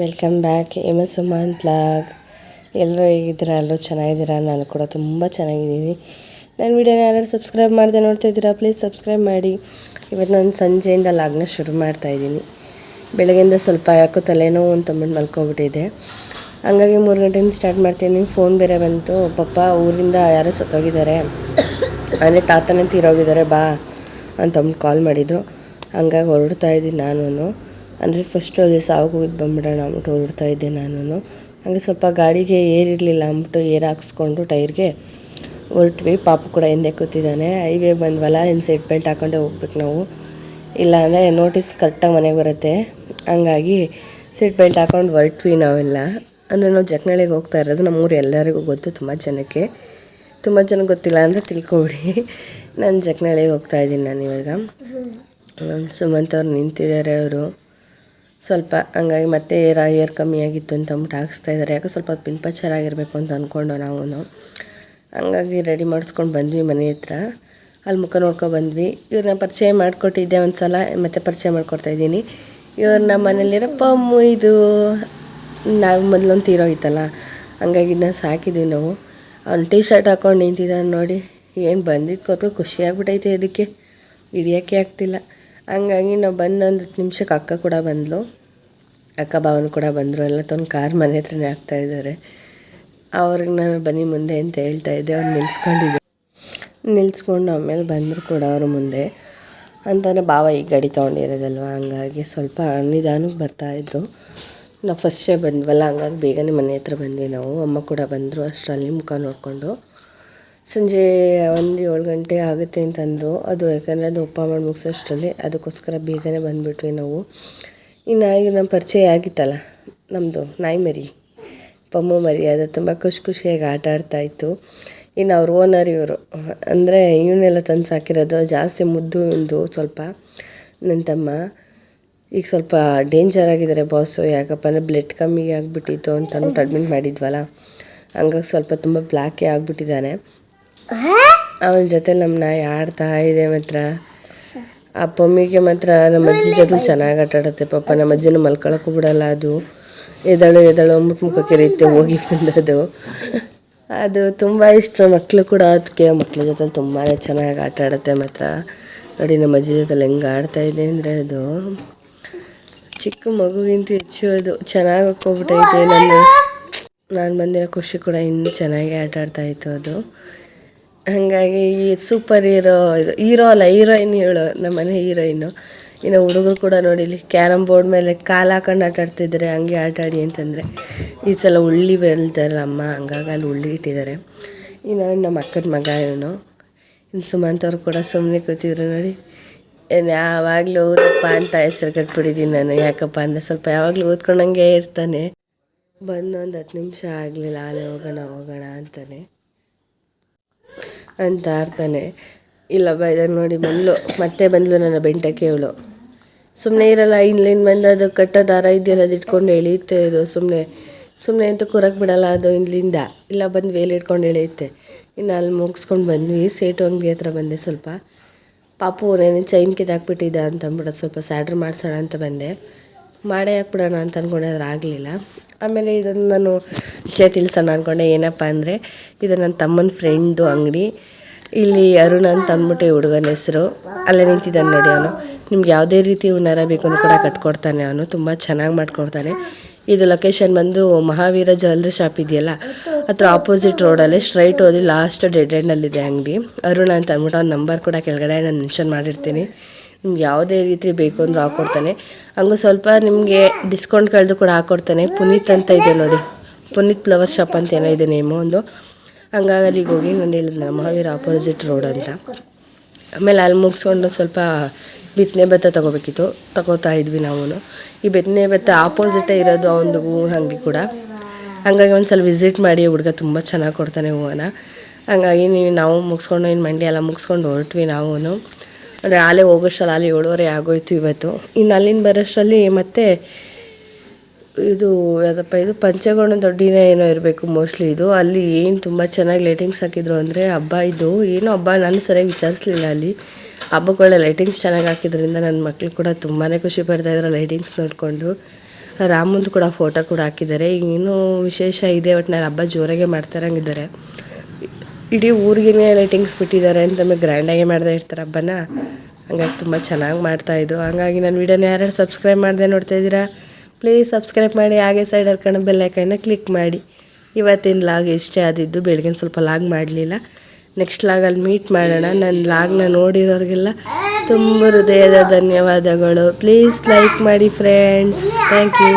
Welcome back M S Sumanth vlog ಎಲ್ಲರೂ ಹೇಗಿದ್ದೀರಾ? ಎಲ್ಲರೂ ಚೆನ್ನಾಗಿದ್ದೀರಾ? ನಾನು ಕೂಡ ತುಂಬ ಚೆನ್ನಾಗಿದ್ದೀನಿ. ನನ್ನ ವಿಡಿಯೋನ ಯಾರು ಸಬ್ಸ್ಕ್ರೈಬ್ ಮಾಡಿದೆ ನೋಡ್ತಾ ಇದ್ದೀರಾ? ಪ್ಲೀಸ್ ಸಬ್ಸ್ಕ್ರೈಬ್ ಮಾಡಿ. ಇವತ್ತು ನಾನು ಸಂಜೆಯಿಂದ ಲಾಗ್ನ ಶುರು ಮಾಡ್ತಾಯಿದ್ದೀನಿ ಬೆಳಗ್ಗೆಯಿಂದ ಸ್ವಲ್ಪ ಯಾಕೋ ತಲೆನೋವು ಅಂತಂದ್ಬಿಟ್ಟು ಮಲ್ಕೊಬಿಟ್ಟಿದೆ ಹಂಗಾಗಿ ಮೂರು ಗಂಟೆಯಿಂದ ಸ್ಟಾರ್ಟ್ ಮಾಡ್ತೀನಿ. ಫೋನ್ ಬೇರೆ ಬಂತು. ಪಪ್ಪ ಊರಿಂದ ಯಾರೋ ಸತ್ತೋಗಿದ್ದಾರೆ. ಅಂದರೆ ತಾತನೇ ತೀರೋಗಿದ್ದಾರೆ ಬಾ ಅಂತಂದ್ಬಿಟ್ಟು ಕಾಲ್ ಮಾಡಿದರು. ಹಂಗಾಗಿ ಹೊರಡ್ತಾ ಇದ್ದೀನಿ ನಾನು ಅಂದರೆ ಫಸ್ಟ್ ಸಾವು ಹೋಗಿದ್ದು ಬಂದ್ಬಿಡೋಣ ಅಂದ್ಬಿಟ್ಟು ಹೊರಡ್ತಾ ಇದ್ದೆ ನಾನು ಹಾಗೆ ಸ್ವಲ್ಪ ಗಾಡಿಗೆ ಏರಿರಲಿಲ್ಲ ಅಂದ್ಬಿಟ್ಟು ಏರ್ ಹಾಕ್ಸ್ಕೊಂಡು ಟೈರ್ಗೆ ಹೊರಟ್ವಿ. ಪಾಪ ಕೂಡ ಹಿಂದೆ ಕೂತಿದ್ದಾನೆ. ಹೈವೇ ಬಂದ್ವಲ್ಲ ಇನ್ನು ಸೀಟ್ ಬೆಲ್ಟ್ ಹಾಕೊಂಡೇ ಹೋಗ್ಬೇಕು ನಾವು. ಇಲ್ಲ ಅಂದರೆ ನೋಟಿಸ್ ಕರೆಕ್ಟಾಗಿ ಮನೆಗೆ ಬರುತ್ತೆ. ಹಂಗಾಗಿ ಸೀಟ್ ಬೆಲ್ಟ್ ಹಾಕೊಂಡು ಹೊರಟ್ವಿ ನಾವೆಲ್ಲ. ಅಂದರೆ ನಾವು ಜಕ್ನಳ್ಳಿಗೆ ಹೋಗ್ತಾ ಇರೋದು ನಮ್ಮೂರು ಎಲ್ಲರಿಗೂ ಗೊತ್ತು, ತುಂಬ ಜನಕ್ಕೆ. ತುಂಬ ಜನಕ್ಕೆ ಗೊತ್ತಿಲ್ಲ ಅಂದರೆ ತಿಳ್ಕೊಬಿಡಿ. ನಾನು ಜಕ್ನಳ್ಳಿಗೆ ಹೋಗ್ತಾ ಇದ್ದೀನಿ ನಾನು ಇವಾಗ. ಸುಮಂತ್ ಅವ್ರು ನಿಂತಿದ್ದಾರೆ ಅವರು. ಸ್ವಲ್ಪ ಹಂಗಾಗಿ ಮತ್ತೆ ಏರ್ ಏರ್ ಕಮ್ಮಿ ಆಗಿತ್ತು ಅಂತ ಅಂದ್ಬಿಟ್ಟು ಹಾಕಿಸ್ತಾ ಇದ್ದಾರೆ. ಯಾಕೋ ಸ್ವಲ್ಪ ಪಿಂಪಚರ್ ಆಗಿರಬೇಕು ಅಂತ ಅಂದ್ಕೊಂಡು ನಾವು ಹಂಗಾಗಿ ರೆಡಿ ಮಾಡಿಸ್ಕೊಂಡು ಬಂದ್ವಿ ಮನೆ ಹತ್ರ. ಅಲ್ಲಿ ಮುಖ ನೋಡ್ಕೊ ಬಂದ್ವಿ. ಇವ್ರನ್ನ ಪರಿಚಯ ಮಾಡಿಕೊಟ್ಟಿದ್ದೆ ಒಂದು ಸಲ ಮತ್ತೆ ಪರಿಚಯ ಮಾಡ್ಕೊಡ್ತಾ ಇದ್ದೀನಿ. ಇವ್ರು ನಮ್ಮ ಮನೇಲಿರೋ ಪಮ್ಮು ಇದು, ನಾವು ಮೊದಲೊಂದು ತೀರೋಗಿತ್ತಲ್ಲ ಹಂಗಾಗಿ ಇದನ್ನ ಸಾಕಿದ್ವಿ ನಾವು. ಅವ್ನು ಟೀ ಶರ್ಟ್ ಹಾಕ್ಕೊಂಡು ನಿಂತಿದ್ದಾನೆ ನೋಡಿ. ಏನು ಬಂದಿದ್ದು ಕೂತ್ಕೊ ಖುಷಿ ಆಗ್ಬಿಟ್ಟೈತೆ ಅದಕ್ಕೆ ಹಿಡಿಯೋಕ್ಕೆ ಆಗ್ತಿಲ್ಲ. ಹಂಗಾಗಿ ನಾವು ಬಂದು ಒಂದು ಹತ್ತು ನಿಮಿಷಕ್ಕೆ ಅಕ್ಕ ಕೂಡ ಬಂದಳು ಅಕ್ಕ ಭಾವನ ಕೂಡ ಬಂದರು. ಎಲ್ಲ ತಂದು ಕಾರ್ ಮನೆ ಹತ್ರನೇ ಆಗ್ತಾ ಇದ್ದಾರೆ. ಅವ್ರಿಗೆ ನಾನು ಬನ್ನಿ ಮುಂದೆ ಅಂತ ಹೇಳ್ತಾ ಇದ್ದೆ. ಅವ್ರು ನಿಲ್ಸ್ಕೊಂಡಿದ್ದೆ ನಿಲ್ಸ್ಕೊಂಡು ಆಮೇಲೆ ಬಂದರು ಕೂಡ ಅವರು ಮುಂದೆ. ಅಂತಾನೆ ಭಾವ ಈ ಗಾಡಿ ತೊಗೊಂಡಿರೋದಲ್ವ? ಹಂಗಾಗಿ ಸ್ವಲ್ಪ ನಿಧಾನಕ್ಕೆ ಬರ್ತಾಯಿದ್ರು ನಾವು ಫಸ್ಟೇ ಬಂದ್ವಲ್ಲ, ಹಂಗಾಗಿ ಬೇಗನೆ ಮನೆ ಹತ್ರ ಬಂದ್ವಿ ನಾವು. ಅಮ್ಮ ಕೂಡ ಬಂದರು ಅಷ್ಟರಲ್ಲಿ ಮುಖ ನೋಡಿಕೊಂಡು. ಸಂಜೆ ಒಂದು ಏಳು ಗಂಟೆ ಆಗುತ್ತೆ ಅಂತಂದರು. ಅದು ಯಾಕಂದರೆ ಅದು ಉಪ್ಪ ಮಾಡಿ ಮುಗಿಸೋಷ್ಟರಲ್ಲಿ ಅದಕ್ಕೋಸ್ಕರ ಬೇಗನೆ ಬಂದುಬಿಟ್ವಿ ನಾವು. ಇನ್ನು ಈಗ ನಮ್ಮ ಪರಿಚಯ ಆಗಿತ್ತಲ್ಲ ನಮ್ಮದು ನಾಯಿ ಮರಿ, ಪಮ್ಮು ಮರಿ, ಅದು ತುಂಬ ಖುಷಿ ಖುಷಿಯಾಗಿ ಆಟ ಆಡ್ತಾ ಇತ್ತು. ಇನ್ನು ಅವ್ರ ಓನರ್ ಇವರು, ಅಂದರೆ ಇವನ್ನೆಲ್ಲ ತಂದು ಸಾಕಿರೋದು ಜಾಸ್ತಿ ಮುದ್ದು ಒಂದು ಸ್ವಲ್ಪ ನನ್ನ ತಮ್ಮ. ಈಗ ಸ್ವಲ್ಪ ಡೇಂಜರ್ ಆಗಿದ್ದಾರೆ ಬಾಸು ಯಾಕಪ್ಪ ಅಂದರೆ ಬ್ಲಡ್ ಕಮ್ಮಿ ಆಗಿಬಿಟ್ಟಿತ್ತು ಅಂತ ಅಡ್ಮಿಟ್ ಮಾಡಿದ್ವಲ್ಲ. ಹಂಗಾಗಿ ಸ್ವಲ್ಪ ತುಂಬ ಬ್ಲ್ಯಾಕೇ ಆಗಿಬಿಟ್ಟಿದ್ದಾನೆ. ಅವನ ಜೊತೆ ನಮ್ಮ ನಾಯಿ ಆಡ್ತಾ ಇದೆ ಮಾತ್ರ. ಆ ಪಮ್ಮಿಗೆ ಮಾತ್ರ ನಮ್ಮ ಅಜ್ಜಿ ಜೊತೆ ಚೆನ್ನಾಗಿ ಆಟ ಆಡುತ್ತೆ ಪಾಪ. ನಮ್ಮ ಅಜ್ಜಿನ ಮಲ್ಕೊಳಕ್ಕೂ ಬಿಡಲ್ಲ ಅದು. ಎದಳು ಎದಳು ಮುಖ ಮುಖ ಕೆರೆಯುತ್ತೆ, ಹೋಗಿ ಬಂದದು ಅದು ತುಂಬ ಇಷ್ಟ. ಮಕ್ಕಳು ಕೂಡ ಅದಕ್ಕೆ ಮಕ್ಳ ಜೊತೆ ತುಂಬಾ ಚೆನ್ನಾಗಿ ಆಟ ಆಡುತ್ತೆ ಮಾತ್ರ. ನೋಡಿ, ನಮ್ಮ ಅಜ್ಜಿ ಜೊತೆ ಹೆಂಗೆ ಆಡ್ತಾ ಇದೆ ಅಂದರೆ ಅದು ಚಿಕ್ಕ ಮಗುಗಿಂತ ಹೆಚ್ಚು ಅದು. ಚೆನ್ನಾಗಿ ಹೋಗ್ಬಿಟ್ಟೈತೆ ನಾನು ನಾನು ಬಂದಿರೋ ಖುಷಿ ಕೂಡ ಇನ್ನೂ ಚೆನ್ನಾಗಿ ಆಟ ಆಡ್ತಾ ಇತ್ತು ಅದು. ಹಾಗಾಗಿ ಈ ಸೂಪರ್ ಹೀರೋ ಇದು, ಹೀರೋ ಅಲ್ಲ, ಹೀರೋಯಿನ್ ಹೇಳು, ನಮ್ಮ ಮನೆ ಹೀರೋಯಿನ್ನು. ಇನ್ನು ಹುಡುಗರು ಕೂಡ ನೋಡಿ, ಇಲ್ಲಿ ಕ್ಯಾರಮ್ ಬೋರ್ಡ್ ಮೇಲೆ ಕಾಲು ಹಾಕೊಂಡು ಆಟ ಆಡ್ತಿದ್ದಾರೆ, ಹಂಗೆ ಆಟ ಆಡಿ ಅಂತಂದರೆ. ಈ ಸಲ ಉಳ್ಳಿ ಬೆಳ್ದಾರೆ ಅಮ್ಮ, ಹಂಗಾಗಿ ಅಲ್ಲಿ ಉಳ್ಳಿ ಇಟ್ಟಿದ್ದಾರೆ. ಇನ್ನು ನಮ್ಮ ಅಕ್ಕನ ಮಗ ಇವನು. ಇನ್ನು ಸುಮಂತ್ ಕೂಡ ಸುಮ್ಮನೆ ಕೂತಿದ್ರು ನೋಡಿ. ಏನು ಯಾವಾಗಲೂ ಓದಪ್ಪ ಅಂತ ಹೆಸರು ಕಟ್ಬಿಟ್ಟಿದ್ದೀನಿ ನಾನು, ಯಾಕಪ್ಪ ಅಂದರೆ ಸ್ವಲ್ಪ ಯಾವಾಗಲೂ ಓದ್ಕೊಂಡಂಗೆ ಇರ್ತಾನೆ. ಬಂದು ಒಂದು ಹತ್ತು ನಿಮಿಷ ಆಗಲಿಲ್ಲ, ಅಲ್ಲೇ ಹೋಗೋಣ ಹೋಗೋಣ ಅಂತಾನೆ. ಅಂತ ಆಡ್ತಾನೆ ಇಲ್ಲ ಬೈದಾಗ ನೋಡಿ ಬಂದ್ಲು. ಮತ್ತೆ ಬಂದ್ಲು ನನ್ನ ಬೆಂಟಕ್ಕೆ ಕೇಳು ಸುಮ್ಮನೆ ಇರಲ್ಲ ಇನ್ಲೇನು ಬಂದು ಅದು ಕಟ್ಟೋ ದಾರ ಇದೆಯಲ್ಲ ಅದು ಇಟ್ಕೊಂಡು ಎಳೆಯುತ್ತೆ ಇದು ಸುಮ್ಮನೆ ಸುಮ್ಮನೆ ಅಂತೂ ಕೂರಕ್ಕೆ ಬಿಡಲ್ಲ ಅದು ಇಲ್ಲಿಂದ. ಇಲ್ಲ, ಬಂದು ವೇಲ್ ಇಟ್ಕೊಂಡು ಎಳೆಯುತ್ತೆ. ಇನ್ನು ಅಲ್ಲಿ ಮುಗಿಸ್ಕೊಂಡು ಬಂದ್ವಿ. ಸೇಟು ಅಂಗಡಿ ಹತ್ರ ಬಂದೆ ಸ್ವಲ್ಪ. ಪಾಪು ನೇನು ಚೈನ್ ಕಿತ್ತಾಕ್ಬಿಟ್ಟಿದ್ದ ಅಂತ ಅಂದ್ಬಿಟ್ಟು ಸ್ವಲ್ಪ ಸ್ಯಾಡ್ರ್ ಮಾಡಿಸೋಣ ಅಂತ ಬಂದೆ. ಮಾಡೇ ಹಾಕ್ಬಿಡೋಣ ಅಂತ ಅಂದ್ಕೊಂಡೆ ಆದ್ರೆ ಆಗಲಿಲ್ಲ. ಆಮೇಲೆ ಇದನ್ನು ನಾನು ವಿಷಯ ತಿಳಿಸೋಣ ಅಂದ್ಕೊಂಡೆ ಏನಪ್ಪ ಅಂದರೆ, ಇದು ನನ್ನ ತಮ್ಮನ ಫ್ರೆಂಡು ಅಂಗಡಿ. ಇಲ್ಲಿ ಅರುಣ್ ಅಂತ ಅಂದ್ಬಿಟ್ಟು ಹುಡುಗನ ಹೆಸರು. ಅಲ್ಲೇ ನಿಂತಿದ್ದಾನೆ ನೋಡಿ ಅವನು. ನಿಮ್ಗೆ ಯಾವುದೇ ರೀತಿ ಹುನ್ನಾರ ಬೇಕು ಅಂದ್ರೂ ಕೂಡ ಕಟ್ಕೊಡ್ತಾನೆ ಅವನು. ತುಂಬ ಚೆನ್ನಾಗಿ ಮಾಡ್ಕೊಡ್ತಾನೆ. ಇದು ಲೊಕೇಶನ್ ಬಂದು ಮಹಾವೀರ ಜ್ಯುವೆಲ್ರಿ ಶಾಪ್ ಇದೆಯಲ್ಲ, ಹತ್ರ ಆಪೋಸಿಟ್ ರೋಡಲ್ಲಿ ಸ್ಟ್ರೈಟ್ ಹೋದಿ ಲಾಸ್ಟ್ ಡೆಡ್ ಎಂಡಲ್ಲಿದೆ ಅಂಗಡಿ. ಅರುಣ ಅಂತ ಅಂದ್ಬಿಟ್ಟು ಅವ್ನ ನಂಬರ್ ಕೂಡ ಕೆಳಗಡೆ ನಾನು ಮೆನ್ಷನ್ ಮಾಡಿರ್ತೀನಿ. ನಿಮ್ಗೆ ಯಾವುದೇ ರೀತಿ ಬೇಕು ಅಂದರೂ ಹಾಕ್ಕೊಡ್ತಾನೆ ಹಂಗೂ ಸ್ವಲ್ಪ ನಿಮಗೆ ಡಿಸ್ಕೌಂಟ್ ಕಳೆದು ಕೂಡ ಹಾಕ್ಕೊಡ್ತಾನೆ ಪುನೀತ್ ಅಂತ ಇದೆ ನೋಡಿ. ಪುನೀತ್ ಫ್ಲವರ್ ಶಾಪ್ ಅಂತ ಏನೋ ಇದೆ ನೇಮು ಒಂದು. ಹಂಗಾಗಿ ಅಲ್ಲಿಗೆ ಹೋಗಿ ನಾನು ಹೇಳಿದ್ನಲ್ಲ ಮಹಾವೀರ ಆಪೋಸಿಟ್ ರೋಡ್ ಅಂತ. ಆಮೇಲೆ ಅಲ್ಲಿ ಮುಗಿಸ್ಕೊಂಡು ಸ್ವಲ್ಪ ಬಿತ್ತನೆ ಭತ್ತ ತೊಗೋಬೇಕಿತ್ತು. ತಗೋತಾ ಇದ್ವಿ ನಾವು ಈ ಬಿತ್ತನೆ ಭತ್ತ ಆಪೋಸಿಟೇ ಇರೋದು ಅವನದು ಹೂ ಹಂಗೆ ಕೂಡ. ಹಂಗಾಗಿ ಒಂದು ಸಲ ವಿಸಿಟ್ ಮಾಡಿ, ಹುಡುಗ ತುಂಬ ಚೆನ್ನಾಗಿ ಕೊಡ್ತಾನೆ ಹೂವನ್ನ. ಹಂಗಾಗಿ ನೀವು ನಾವು ಮುಗಿಸ್ಕೊಂಡು ಇನ್ನು ಮಂಡಿ ಎಲ್ಲ ಮುಗಿಸ್ಕೊಂಡು ಹೊರಟ್ವಿ ನಾವು ಅಂದರೆ ಆಲೇ ಹೋಗೋಷ್ಟರಲ್ಲಿ ಆಲೇ ಏಳುವರೆ ಆಗೋಯ್ತು ಇವತ್ತು. ಇನ್ನು ಅಲ್ಲಿಂದ ಬರೋಷ್ಟರಲ್ಲಿ ಮತ್ತೆ ಇದು ಯಾವುದಪ್ಪ, ಇದು ಪಂಚಗೋಣ ದೊಡ್ಡಿನ ಏನೋ ಇರಬೇಕು ಮೋಸ್ಟ್ಲಿ ಇದು. ಅಲ್ಲಿ ಏನು ತುಂಬ ಚೆನ್ನಾಗಿ ಲೈಟಿಂಗ್ಸ್ ಹಾಕಿದ್ರು ಅಂದರೆ ಹಬ್ಬ ಇದು. ಏನು ಹಬ್ಬ, ನಾನು ಸರಿಯಾಗಿ ವಿಚಾರಿಸ್ಲಿಲ್ಲ ಅಲ್ಲಿ. ಹಬ್ಬಕ್ಕೆ ಒಳ್ಳೆ ಲೈಟಿಂಗ್ಸ್ ಚೆನ್ನಾಗಿ ಹಾಕಿದ್ರಿಂದ ನನ್ನ ಮಕ್ಕಳು ಕೂಡ ತುಂಬಾ ಖುಷಿ ಪಡ್ತಾಯಿದ್ರು ಲೈಟಿಂಗ್ಸ್ ನೋಡಿಕೊಂಡು. ರಾಮಂದು ಕೂಡ ಫೋಟೋ ಕೂಡ ಹಾಕಿದ್ದಾರೆ. ಏನೂ ವಿಶೇಷ ಇದೆ ಒಟ್ಟಿನಲ್ಲಿ ಹಬ್ಬ ಜೋರಾಗೆ ಮಾಡ್ತಾರಂಗಿದ್ದಾರೆ. ಇಡೀ ಊರಿಗೇ ಲೈಟಿಂಗ್ಸ್ ಬಿಟ್ಟಿದ್ದಾರೆ ಅಂತ ನಮಗೆ ಗ್ರ್ಯಾಂಡಾಗೆ ಮಾಡ್ತಾ ಇರ್ತಾರೆ ಹಬ್ಬನ. ಹಂಗಾಗಿ ತುಂಬ ಚೆನ್ನಾಗಿ ಮಾಡ್ತಾಯಿದ್ರು ಹಂಗಾಗಿ ನನ್ನ ವೀಡಿಯೋನ ಯಾರ್ಯಾರು ಸಬ್ಸ್ಕ್ರೈಬ್ ಮಾಡಿದೆ ನೋಡ್ತಾ ಇದ್ದೀರಾ? ಪ್ಲೀಸ್ ಸಬ್ಸ್ಕ್ರೈಬ್ ಮಾಡಿ, ಹಾಗೆ ಸೈಡ್ ಹರ್ಕೊಂಡು ಬೆಲ್ಲೈಕನ್ನ ಕ್ಲಿಕ್ ಮಾಡಿ. ಇವತ್ತಿನ ಲಾಗ್ ಇಷ್ಟೇ ಆದಿದ್ದು ಬೆಳಗಿನ ಸ್ವಲ್ಪ ಲಾಗ್ ಮಾಡಲಿಲ್ಲ. ನೆಕ್ಸ್ಟ್ ಲಾಗಲ್ಲಿ ಮೀಟ್ ಮಾಡೋಣ. ನನ್ನ ಲಾಗ್ನ ನೋಡಿರೋರಿಗೆಲ್ಲ ತುಂಬ ಹೃದಯದ ಧನ್ಯವಾದಗಳು. ಪ್ಲೀಸ್ ಲೈಕ್ ಮಾಡಿ ಫ್ರೆಂಡ್ಸ್ ಥ್ಯಾಂಕ್ ಯು